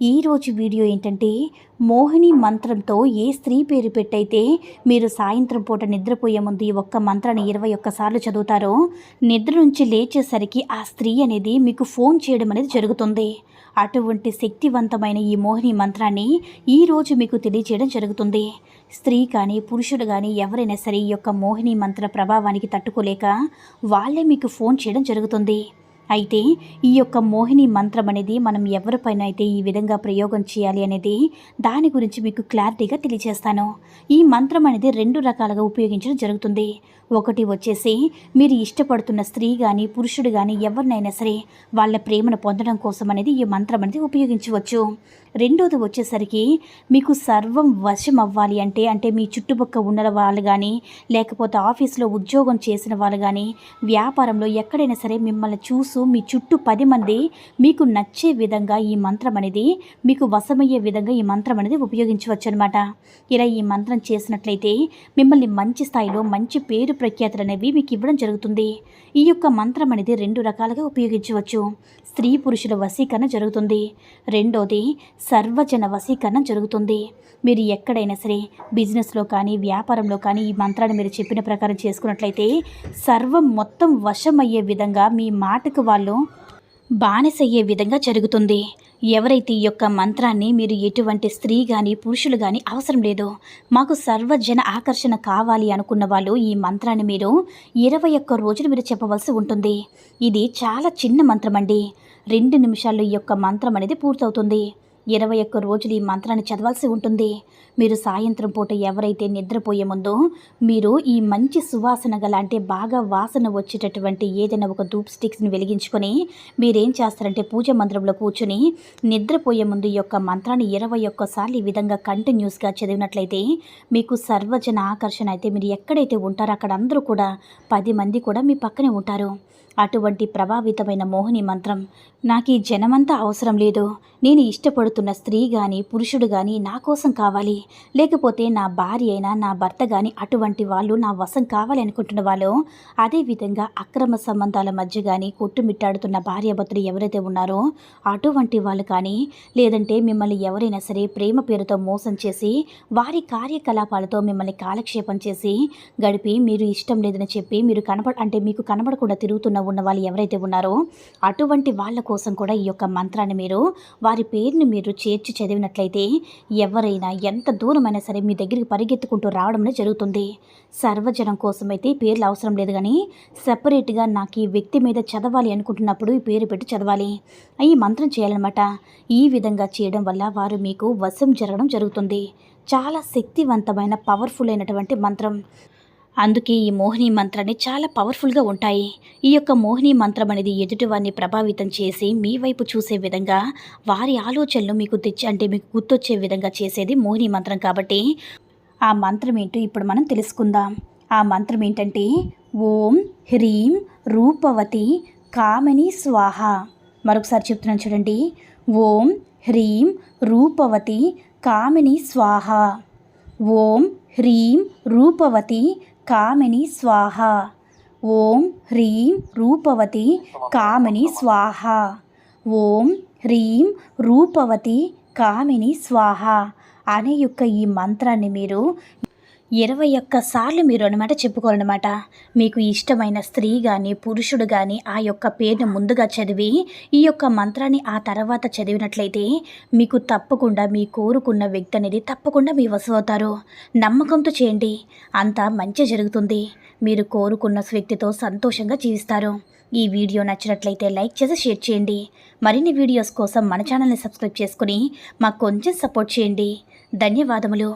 ఈరోజు వీడియో ఏంటంటే మోహిని మంత్రంతో ఏ స్త్రీ పేరు పెట్టయితే మీరు సాయంత్రం పూట నిద్రపోయే ముందు ఈ ఒక్క మంత్రాన్ని ఇరవై ఒక్కసార్లు చదువుతారో నిద్ర నుంచి లేచేసరికి ఆ స్త్రీ అనేది మీకు ఫోన్ చేయడం అనేది జరుగుతుంది. అటువంటి శక్తివంతమైన ఈ మోహిని మంత్రాన్ని ఈరోజు మీకు తెలియజేయడం జరుగుతుంది. స్త్రీ కానీ పురుషుడు కానీ ఎవరైనా సరే ఈ యొక్క మోహిని మంత్ర ప్రభావానికి తట్టుకోలేక వాళ్ళే మీకు ఫోన్ చేయడం జరుగుతుంది. అయితే ఈ యొక్క మోహిని మంత్రం అనేది మనం ఎవరిపైన అయితే ఈ విధంగా ప్రయోగం చేయాలి అనేది దాని గురించి మీకు క్లారిటీగా తెలియజేస్తాను ఈ మంత్రం అనేది రెండు రకాలుగా ఉపయోగించడం జరుగుతుంది. ఒకటి వచ్చేసి మీరు ఇష్టపడుతున్న స్త్రీ కానీ పురుషుడు కానీ ఎవరినైనా సరే వాళ్ళ ప్రేమను పొందడం కోసం అనేది ఈ మంత్రం అనేది ఉపయోగించవచ్చు. రెండోది వచ్చేసరికి మీకు సర్వం వశం అవ్వాలి అంటే అంటే మీ చుట్టుపక్క ఉన్న వాళ్ళు కానీ లేకపోతే ఆఫీస్లో ఉద్యోగం చేసిన వాళ్ళు కానీ వ్యాపారంలో ఎక్కడైనా సరే మిమ్మల్ని చూసి మీ చుట్టూ పది మంది మీకు నచ్చే విధంగా ఈ మంత్రం అనేది మీకు వశమయ్యే విధంగా ఈ మంత్రం అనేది ఉపయోగించవచ్చు అనమాట ఇలా ఈ మంత్రం చేసినట్లయితే మిమ్మల్ని మంచి స్థాయిలో మంచి పేరు ప్రఖ్యాతులు అనేవి మీకు ఇవ్వడం జరుగుతుంది. ఈ యొక్క మంత్రం అనేది రెండు రకాలుగా ఉపయోగించవచ్చు. స్త్రీ పురుషుల వశీకరణ జరుగుతుంది. రెండోది సర్వజన వశీకరణ జరుగుతుంది. మీరు ఎక్కడైనా సరే బిజినెస్లో కానీ వ్యాపారంలో కానీ ఈ మంత్రాన్ని మీరు చెప్పిన ప్రకారం చేసుకున్నట్లయితే సర్వం మొత్తం వశమయ్యే విధంగా మీ మాటకు వాళ్ళు బానిసయ్యే విధంగా జరుగుతుంది. ఎవరైతే ఈ యొక్క మంత్రాన్ని మీరు ఎటువంటి స్త్రీ కానీ పురుషులు కానీ అవసరం లేదు. మాకు సర్వజన ఆకర్షణ కావాలి అనుకున్న వాళ్ళు ఈ మంత్రాన్ని మీరు ఇరవై ఒక్క రోజులు మీరు చెప్పవలసి ఉంటుంది. ఇది చాలా చిన్న మంత్రం అండి రెండు నిమిషాల్లో ఈ యొక్క మంత్రం అనేది పూర్తవుతుంది. ఇరవై ఒక్క రోజులు ఈ మంత్రాన్ని చదవాల్సి ఉంటుంది. మీరు సాయంత్రం పూట ఎవరైతే నిద్రపోయే ముందో మీరు ఈ మంచి సువాసన గల అంటే బాగా వాసన వచ్చేటటువంటి ఏదైనా ఒక ధూప్ స్టిక్స్ని వెలిగించుకొని మీరేం చేస్తారంటే పూజ మందిరంలో కూర్చుని నిద్రపోయే ముందు ఈ యొక్క మంత్రాన్ని ఇరవై ఒక్కసార్లు ఈ విధంగా కంటిన్యూస్గా చదివినట్లయితే మీకు సర్వజన ఆకర్షణ అయితే మీరు ఎక్కడైతే ఉంటారో అక్కడ అందరూ కూడా పది మంది కూడా మీ పక్కనే ఉంటారు. అటువంటి ప్రభావితమైన మోహిని మంత్రం నాకు ఈ జనమంతా అవసరం లేదు. నేను ఇష్టపడుతున్న స్త్రీ కానీ పురుషుడు కానీ నా కోసం కావాలి. లేకపోతే నా భార్య అయినా నా భర్త కానీ అటువంటి వాళ్ళు నా వశం కావాలి అనుకుంటున్న వాళ్ళు అదేవిధంగా అక్రమ సంబంధాల మధ్య కానీ కొట్టుమిట్టాడుతున్న భార్యాభర్తలు ఎవరైతే ఉన్నారో అటువంటి వాళ్ళు కానీ లేదంటే మిమ్మల్ని ఎవరైనా సరే ప్రేమ పేరుతో మోసం చేసి వారి కార్యకలాపాలతో మిమ్మల్ని కాలక్షేపం చేసి గడిపి మీరు ఇష్టం లేదని చెప్పి మీరు కనబడ అంటే మీకు కనబడకుండా తిరుగుతున్న ఉన్న వాళ్ళు ఎవరైతే ఉన్నారో అటువంటి వాళ్ళ కోసం కూడా ఈ యొక్క మంత్రాన్ని మీరు వారి పేరుని మీరు చేర్చి చదివినట్లయితే ఎవరైనా ఎంత దూరమైనా సరే మీ దగ్గరికి పరిగెత్తుకుంటూ రావడం జరుగుతుంది. సర్వజనం కోసం అయితే పేర్లు అవసరం లేదు కానీ సపరేట్గా నాకు ఈ వ్యక్తి మీద చదవాలి అనుకుంటున్నప్పుడు ఈ పేరు పెట్టి చదవాలి. ఈ మంత్రం చేయాలన్నమాట. ఈ విధంగా చేయడం వల్ల వారు మీకు వశం జరగడం జరుగుతుంది. చాలా శక్తివంతమైన పవర్ఫుల్ అయినటువంటి మంత్రం. అందుకే ఈ మోహిని మంత్రాన్ని చాలా పవర్ఫుల్గా ఉంటాయి. ఈ యొక్క మోహిని మంత్రం అనేది ఎదుటివారిని ప్రభావితం చేసి మీ వైపు చూసే విధంగా వారి ఆలోచనలు మీకు తెచ్చి అంటే మీకు గుర్తొచ్చే విధంగా చేసేది మోహిని మంత్రం కాబట్టి ఆ మంత్రం ఏంటో ఇప్పుడు మనం తెలుసుకుందాం. ఆ మంత్రం ఏంటంటే ఓం హ్రీం రూపవతి కామిని స్వాహ. మరొకసారి చెప్తున్నాను చూడండి. ఓం హ్రీం రూపవతి కామిని స్వాహ. ఓం హ్రీం రూపవతి కామిని స్వాహ. ఓం హ్రీం రూపవతి కామిని స్వాహ. ఓం హ్రీం రూపవతి కామిని స్వాహ. అనే యొక్క ఈ మంత్రాన్ని మీరు ఇరవై ఒక్క సార్లు మీరు అనమాట చెప్పుకోవాలన్నమాట. మీకు ఇష్టమైన స్త్రీ కానీ పురుషుడు కానీ ఆ యొక్క పేరును ముందుగా చదివి ఈ యొక్క మంత్రాన్ని ఆ తర్వాత చదివినట్లయితే మీకు తప్పకుండా మీ కోరుకున్న వ్యక్తి అనేది తప్పకుండా మీ వశం అవుతారు నమ్మకంతో చేయండి. అంతా మంచి జరుగుతుంది. మీరు కోరుకున్న వ్యక్తితో సంతోషంగా జీవిస్తారు. ఈ వీడియో నచ్చినట్లయితే లైక్ చేసి షేర్ చేయండి. మరిన్ని వీడియోస్ కోసం మన ఛానల్ని సబ్స్క్రైబ్ చేసుకుని మాకు కొంచెం సపోర్ట్ చేయండి. ధన్యవాదములు.